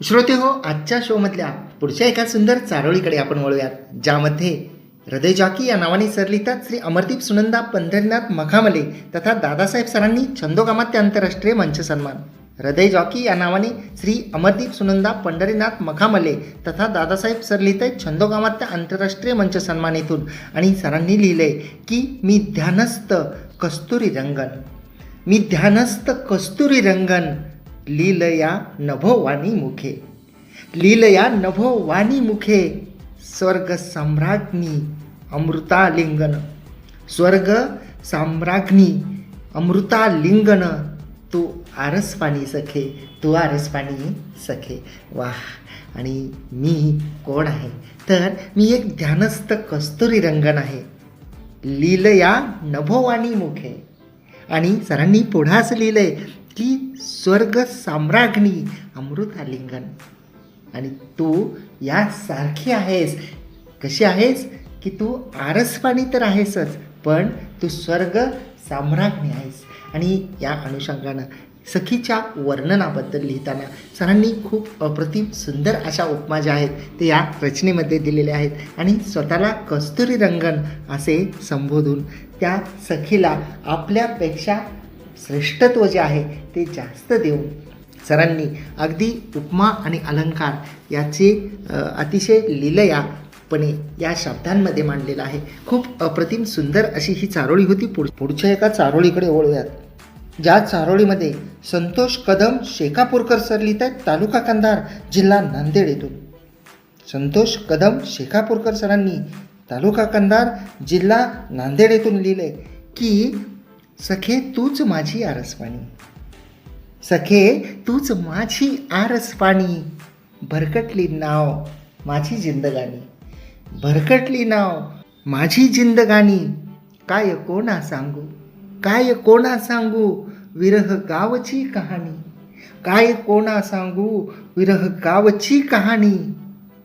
श्रोते हो आजच्या शोमधल्या पुढच्या एका सुंदर चारोळीकडे आपण वळूयात ज्यामध्ये हृदय जॉकी या नावाने सर श्री अमरदीप सुनंदा पंढरीनाथ मखामले तथा दादासाहेब सरांनी छंदोकामात्य आंतरराष्ट्रीय मंच सन्मान. हृदय जॉकी या नावाने श्री अमरदीप सुनंदा पंढरीनाथ मखामले तथा दादासाहेब सर लिहित आहेत छंदोकामात्य आंतरराष्ट्रीय मंच सन्मान येथून आणि सरांनी लिहिले की मी ध्यानस्थ कस्तुरी रंगन मी ध्यानस्थ कस्तुरी रंगन लीलया नभोवाणी मुखे लीलया नभोवाणी मुखे स्वर्ग सम्राज्ञी अमृतालिंगन स्वर्ग साम्राज्ञी अमृतालिंगन तू आरसपाणी सखे तू आरसपाणी सखे वाह आणि मी कोण आहे तर मी एक ध्यानस्थ कस्तुरी रंगन आहे लीलया नभोवाणी मुखे आणि सरांनी पुढं असं आहे ती स्वर्ग साम्राज्ञी अमृत आलिंगन आणि तू यासारखी आहेस. कशी आहेस? की तू आरसपाणी तर आहेसच पण तू स्वर्ग साम्राज्ञी आहेस. आणि या अनुषंगानं सखीच्या वर्णनाबद्दल लिहिताना सरांनी खूप अप्रतिम सुंदर अशा उपमा ज्या आहेत ते या रचनेमध्ये दिलेल्या आहेत. आणि स्वतःला कस्तुरी रंगन असे संबोधून त्या सखीला आपल्यापेक्षा श्रेष्ठत्व जे आहे ते जास्त देऊन सरांनी अगदी उपमा आणि अलंकार याचे अतिशय अतिशय लिलयापणे या शब्दांमध्ये मांडलेलं आहे. खूप अप्रतिम सुंदर अशी ही चारोळी होती. पुढ पुढच्या एका चारोळीकडे वळूयात. ज्या चारोळीमध्ये संतोष कदम शेकापूरकर सर लिहित आहेत तालुका कंधार जिल्हा नांदेड येथून संतोष कदम शेखापूरकर सरांनी तालुका कंधार जिल्हा नांदेड येथून लिहिले की सखे तूच माझी आरसपाणी सखे तूच माझी आरसपाणी भरकटली नाव माझी जिंदगानी भरकटली नाव माझी जिंदगानी काय कोणा सांगू? काय कोणा सांगू? विरह गावची कहाणी. काय कोणा सांगू? विरह गावची कहाणी.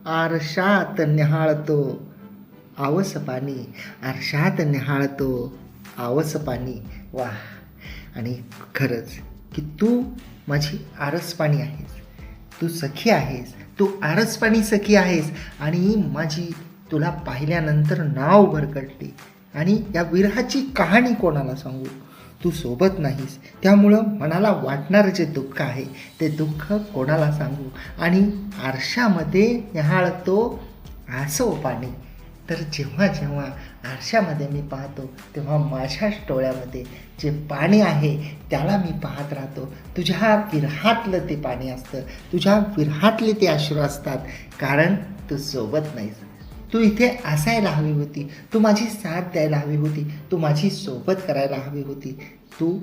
आरशात निहाळतो आवस पाणी आरशात निहाळतो आवस पाणी वाह. आणि खरंच की तू माझी आरसपाणी आहेस. तू सखी आहेस. तू आरसपाणी सखी आहेस. आणि माझी तुला पाहिल्यानंतर नाव भरकटली. आणि या विरहाची कहाणी कोणाला सांगू? तू सोबत नाहीस. त्यामुळं मनाला वाटणारं जे दुःख आहे ते दुःख कोणाला सांगू? आणि आरशामध्ये न्याहाळतो आसो पाणी. तर जेव्हा जेव्हा आरशामध्ये मी पाहतो तेव्हा माझ्या डोळ्यामध्ये जे पाणी आहे त्याला मी पाहत राहतो. तुझ्या विरहातलं ते पाणी असतं. तुझ्या विरहातले ते अश्रू असतात. कारण तू सोबत नाहीस. तू इथे असायला हवी होती. तू माझी साथ द्यायला हवी होती. तू माझी सोबत करायला हवी होती. तू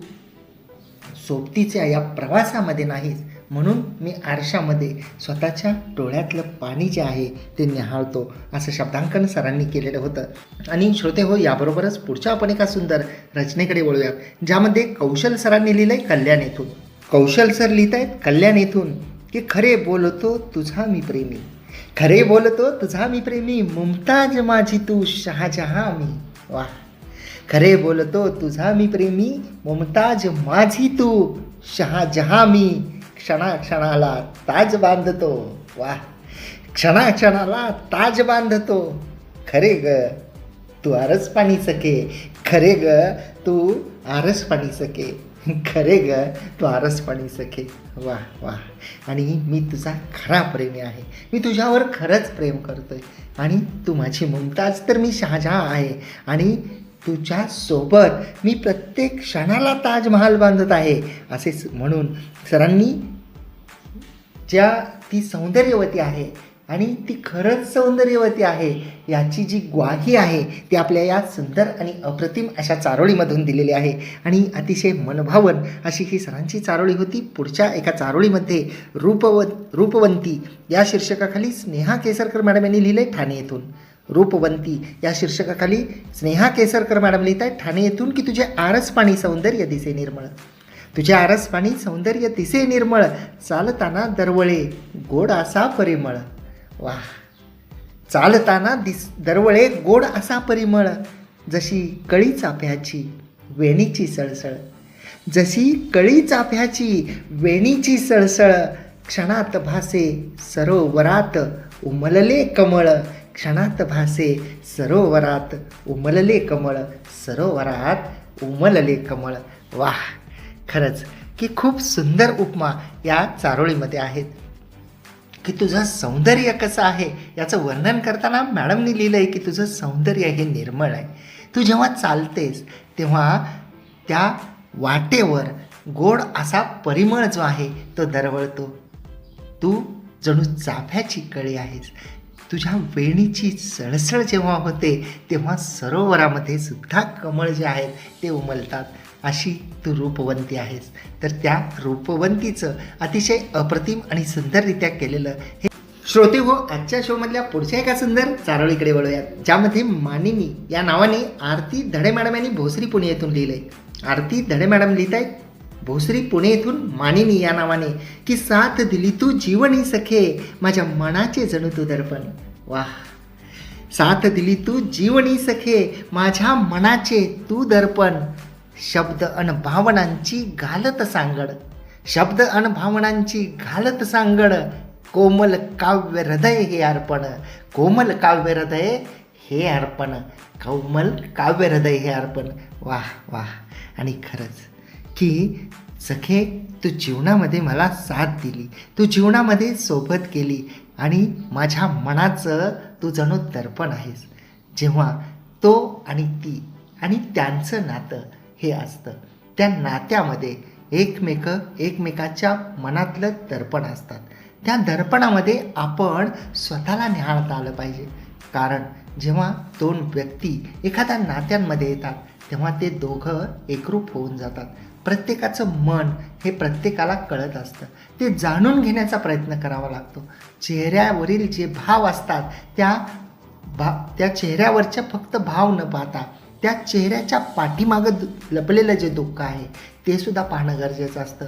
सोबतीच्या या प्रवासामध्ये नाहीस. म्हणून मी आरशामध्ये स्वतःच्या डोळ्यातलं पाणी जे आहे ते निहाळतो असं शब्दांकन सरांनी केलेलं होतं. आणि श्रोते हो याबरोबरच पुढच्या आपण एका सुंदर रचनेकडे वळूयात ज्यामध्ये कौशल सरांनी लिहिलं आहे कल्याण येथून. कौशल सर लिहित आहेत कल्याण येथून की खरे बोलतो तुझा मी प्रेमी. खरे बोलतो तुझा मी प्रेमी मुमताज माझी तू शहाजहा मी वा. खरे बोलतो तुझा मी प्रेमी मुमताज माझी तू शहाजहा मी क्षणाक्षणाला ताज बांधतो. वा. क्षणाक्षणाला ताज बांधतो. खरे ग तू आरस पाणी सके खरे ग तू आरस पाणी सके खरे ग तू आरस पाणी सखे. वा वा. आणि मी तुझा खरा प्रेमी आहे. मी तुझ्यावर खरंच प्रेम करतो आहे आणि तू माझी मुमताज तर मी शहाजहा आहे. आणि तुझ्यासोबत मी प्रत्येक क्षणाला ताजमहाल बांधत आहे. असे स- म्हणून सरांनी ज्या ती सौंदर्यवती आहे आणि ती खरंच सौंदर्यवती आहे याची जी ग्वाही आहे ती आपल्या या सुंदर आणि अप्रतिम अशा चारोळीमधून दिलेली आहे. आणि अतिशय मनभावन अशी ही सरांची चारोळी होती. पुढच्या एका चारोळीमध्ये रूपव रूपवंती या शीर्षकाखाली स्नेहा केसरकर मॅडम यांनी लिहिले ठाणे येथून. रूपवंती या शीर्षकाखाली स्नेहा केसरकर मॅडम लिहित आहे ठाणे येथून की तुझे आरस पाणी सौंदर्य दिसे निर्मळ तुझे आरसपाणी सौंदर्य दिसे निर्मळ चालताना दरवळे गोड असा परिमळ. वा चालताना दिस दरवळे गोड असा परिमळ. जशी कळी चाफ्याची वेणीची सळसळ. जशी कळी चाफ्याची वेणीची सळसळ. क्षणात भासे सरोवरात उमलले कमळ. क्षणात भासे सरोवरात उमलले कमळ. सरोवरात उमलले कमळ. वाह! खरंच की खूप सुंदर उपमा या चारोळीमध्ये आहेत. की तुझं सौंदर्य कसं आहे याचं वर्णन करताना मॅडमनी लिहिलं आहे की तुझं सौंदर्य हे निर्मळ आहे. तू जेव्हा चालतेस तेव्हा त्या वाटेवर गोड असा परिमळ जो आहे तो दरवळतो. तू जणू चाफ्याची कळी आहेस. तुझ्या वेणीची सळसळ जेव्हा होते तेव्हा सरोवरामध्ये सुद्धा कमळ जे आहेत ते उमलतात. अशी तू रूपवंती आहेस. तर त्या रूपवंतीचं अतिशय अप्रतिम आणि सुंदररित्या केलेलं हे श्रोते हो आजच्या शोमधल्या पुढच्या एका सुंदर चारोळीकडे वळूयात ज्यामध्ये मानिनी या नावाने आरती धडे मॅडम यांनी भोसरी पुणे येथून लिहिलंय. आरती धडे मॅडम लिहित आहेत भोसरी पुणे येथून मानिनी या नावाने की साथ दिली तू जीवनी सखे माझ्या मनाचे जणू तू दर्पण. वाह. साथ दिली तू जीवनी सखे माझ्या मनाचे तू दर्पण. शब्द अन भावनांची घालत सांगड. शब्द अन भावनांची घालत सांगड. कोमल काव्य हृदय हे अर्पण. कोमल काव्य हृदय हे अर्पण. कोमल काव्य हृदय हे अर्पण. वाह वाह. आणि खरंच की सखे तू जीवनामध्ये मला साथ दिली. तू जीवनामध्ये सोबत केली. आणि माझ्या मनाचं तू जणू दर्पण आहेस. जेव्हा तो आणि ती आणि त्यांचं नातं हे असतं. त्या नात्यामध्ये एकमेक एकमेकाच्या मनातलं दर्पण असतात. त्या दर्पणामध्ये आपण स्वतःला निहाळता आलं पाहिजे. कारण जेव्हा दोन व्यक्ती एखाद्या नात्यांमध्ये येतात तेव्हा ते दोघं एकरूप होऊन जातात. प्रत्येकाचं मन हे प्रत्येकाला कळत असतं. ते जाणून घेण्याचा प्रयत्न करावा लागतो. चेहऱ्यावरील जे भाव असतात त्या भा त्या चेहऱ्यावरच्या फक्त भाव न पाहता त्या चेहऱ्याच्या पाठीमागं लपलेलं जे दुःख आहे ते सुद्धा पाहणं गरजेचं असतं.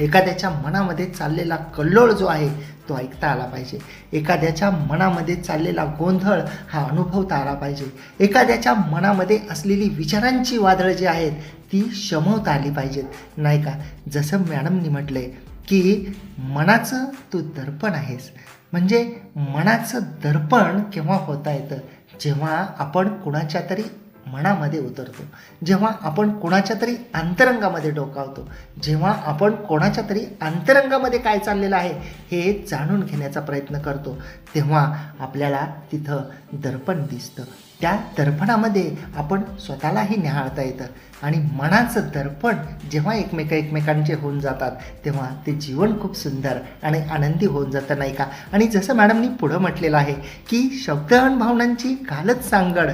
एखाद्याच्या मनामध्ये चाललेला कल्लोळ जो आहे तो ऐकता आला पाहिजे. एखाद्याच्या मनामध्ये चाललेला गोंधळ हा अनुभवता आला पाहिजे. एखाद्याच्या मनामध्ये असलेली विचारांची वादळं जी आहेत ती शमवता आली पाहिजेत. नाही का? जसं मॅडमनी म्हटलंय की मनाचं तू दर्पण आहेस. म्हणजे मनाचं दर्पण केव्हा होता येतं? जेव्हा आपण कुणाच्या तरी मनामध्ये उतरतो जेव्हा आपण कोणाच्या तरी अंतरंगामध्ये डोकावतो जेव्हा आपण कोणाच्या तरी अंतरंगामध्ये काय चाललेलं आहे हे जाणून घेण्याचा प्रयत्न करतो तेव्हा आपल्याला तिथं दर्पण दिसतं. त्या दर्पणामध्ये आपण स्वतःलाही निहाळता येतं. आणि मनाचं दर्पण जेव्हा एकमेक एकमेकांचे होऊन जातात तेव्हा ते जीवन खूप सुंदर आणि आनंदी होऊन जातं नाही का? आणि जसं मॅडमनी पुढं म्हटलेलं आहे की शब्द आणि भावनांची घालत सांगड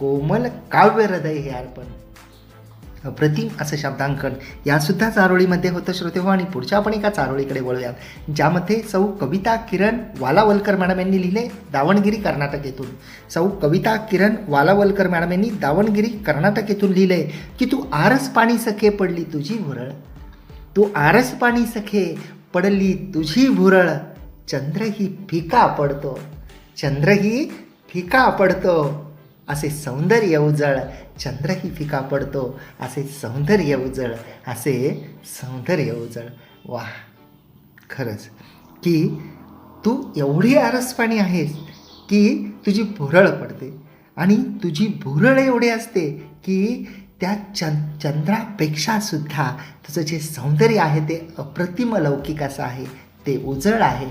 कोमल काव्य हृदय हे अर्पण. अप्रतिम असं शब्दांकन यासुद्धा चारोळीमध्ये होतं श्रोते हो आणि पुढच्या आपण एका चारोळीकडे वळूयात ज्यामध्ये सौ कविता किरण वालावलकर मॅडम यांनी लिहिले दावणगिरी कर्नाटक येथून सौ कविता किरण वालावलकर मॅडम यांनी दावणगिरी कर्नाटक येथून लिहिले की तू आरस पाणी सखे पडली तुझी भुरळ. तू आरस पाणी सखे पडली तुझी भुरळ. चंद्रही फिका पडतो. चंद्र ही फिका पडतो. असे सौंदर्य उजळ चंद्रही फिका पडतो. असे सौंदर्य उजळ असे सौंदर्य उजळ. वाह! खरंच. की तू एवढी आरसपाणी आहेस की तुझी भुरळ पडते. आणि तुझी भुरळ एवढी असते की त्या चं चंद्रापेक्षा सुद्धा तुझं जे सौंदर्य आहे ते अप्रतिम लौकिक असं आहे. ते उजळ आहे.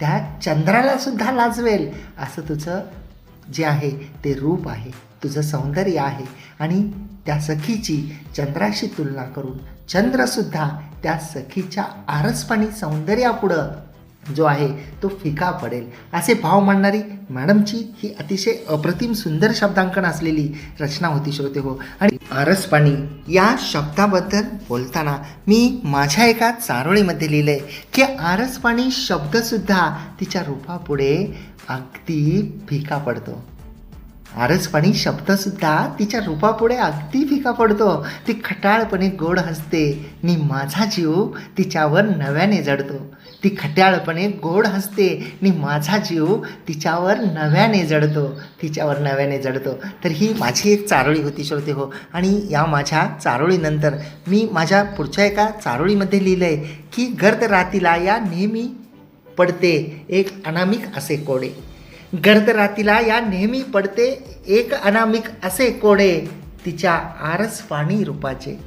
त्या चंद्राला सुद्धा लाजवेल असं तुझं जे आहे ते रूप आहे तुझं सौंदर्य आहे आणि त्या सखीची चंद्राशी तुलना करून चंद्रसुद्धा त्या सखीच्या आरसपाणी सौंदर्यापुढं जो आहे तो फिका पडेल. असे भाव मांडणारी मॅडमची ही अतिशय अप्रतिम सुंदर शब्दांकन असलेली रचना होती श्रोते हो. आणि आरसपाणी या शब्दाबद्दल बोलताना मी माझ्या एका चारोळीमध्ये लिहिलंय की आरसपाणी शब्दसुद्धा तिच्या रूपापुढे अगदी फिका पडतो. आरसपाणी शब्दसुद्धा तिच्या रूपापुढे अगदी फिका पडतो. ती खटाळपणे गोड हसते. आणि माझा जीव तिच्यावर नव्याने जडतो. ती खट्याळपणे गोड हसते. आणि माझा जीव तिच्यावर नव्याने जडतो. तिच्यावर नव्याने जडतो. तर ही माझी एक चारोळी होती श्रोते हो. आणि या माझ्या चारोळीनंतर मी माझ्या पुढच्या एका चारोळीमध्ये लिहिलं आहे की गर्द रातीला या नेहमी पडते एक अनामिक असे कोडे. गर्द रातीला या नेहमी पडते एक अनामिक असे कोडे. तिच्या आरस पाणी रूपाचे.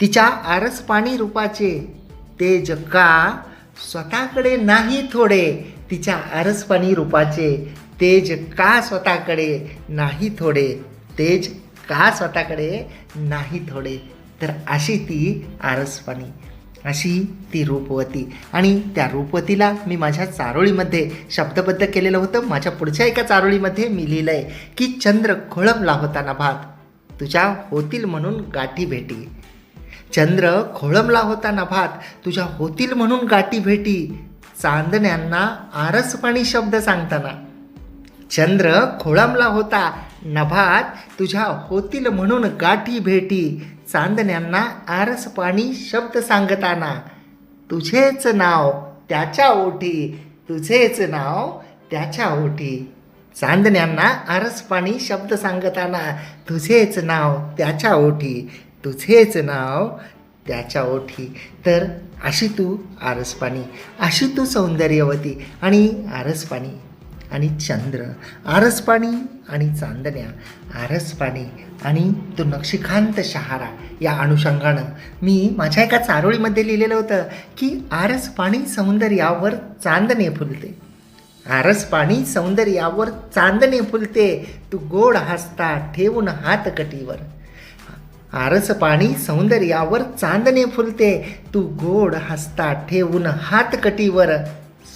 तिच्या आरस पाणी रूपाचे. तेज का स्वतःकडे नाही थोडे तिच्या आरसपाणी रूपाचे. तेज का स्वतःकडे नाही थोडे? तेज का स्वतःकडे नाही थोडे? तर अशी ती आरसपाणी. अशी ती रूपवती. आणि त्या रूपवतीला मी माझ्या चारोळीमध्ये शब्दबद्ध केलेलं होतं. माझ्या पुढच्या एका चारोळीमध्ये मी लिहिलं आहे की चंद्र खोळंबला होता भात. तुझ्या होतील म्हणून गाठी भेटी. चंद्र खोळंबला होता नभात. तुझ्या होतील म्हणून गाठी भेटी. चांदण्यांना आरसपाणी शब्द सांगताना. चंद्र खोळंबला होता नभात. तुझ्या होतील म्हणून गाठी भेटी. चांदण्यांना आरसपाणी शब्द सांगताना. तुझेच नाव त्याच्या ओठी तुझेच नाव त्याच्या ओठी चांदण्यांना आरसपाणी शब्द सांगताना. तुझेच नाव त्याच्या ओठी तुझेच नाव त्याच्या ओठी. तर अशी तू आरसपाणी अशी तू सौंदर्यवती आणि आरसपाणी आणि चंद्र आरसपाणी आणि चांदण्या आरसपाणी आणि तो नक्षीकांत शहारा. या अनुषंगानं मी माझ्या एका चारोळीमध्ये लिहिलेलं होतं की आरसपाणी सौंदर्यावर चांदणे फुलते. आरस पाणी सौंदर्यावर चांदणे फुलते. तू गोड हसता ठेवून हात कटीवर. आरस पाणी सौंदर्यावर चांदणे फुलते. तू गोड हसता ठेवून हातकटीवर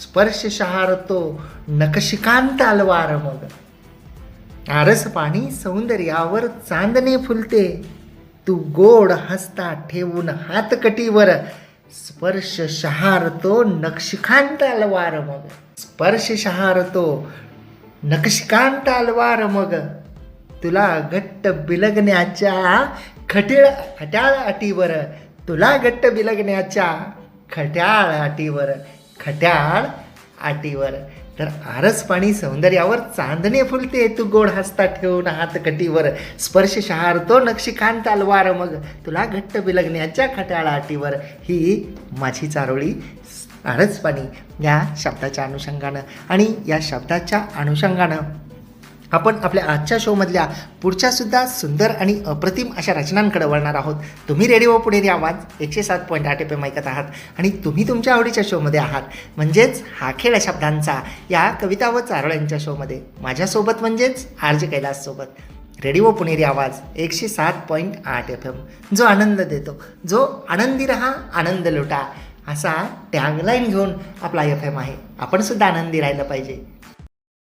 स्पर्श शहारतो नकशिकांत अलवार मग. आरस पाणी सौंदर्यावर चांदणे फुलते. तू गोड हसता ठेवून हातकटीवर स्पर्श शहारतो नक्षिकांत अलवार मग. स्पर्श शहारतो नक्षिकांत अलवार मग. तुला घट्ट बिलगण्याच्या खटीळ खट्याळ अटीवर तुला घट्ट बिलगण्याच्या खट्याळ अटीवर खट्याळ आटीवर तर आरस पाणी सौंदर्यावर चांदणे फुलते तू गोड हसता ठेवून हात कटीवर. स्पर्श शहारतो नक्षीकांत अलवार मग तुला घट्ट बिलगण्याच्या खट्याळ आटीवर ही माझी चारोळी. आरस पाणी या शब्दाच्या अनुषंगानं आणि या शब्दाच्या अनुषंगानं आपण आपल्या आजच्या शोमधल्या पुढच्यासुद्धा सुंदर आणि अप्रतिम अशा रचनांकडे वळणार आहोत. तुम्ही रेडिओ हो पुणेरी आवाज? एकशे सात पॉईंट आठ एफ एम ऐकत आहात. आणि तुम्ही तुमच्या आवडीच्या शोमध्ये आहात. म्हणजेच हा खेळ शब्दांचा या कविता व चारोळ्यांच्या शोमध्ये माझ्यासोबत म्हणजेच आर जे कैलाससोबत रेडिओ हो पुणेरी आवाज? एकशे सात पॉईंट आठ एफ एम जो आनंद देतो. जो आनंदी रहा आनंद लुटा. असा टॅगलाईन घेऊन आपला एफ एम आहे. आपणसुद्धा आनंदी राहिलं पाहिजे.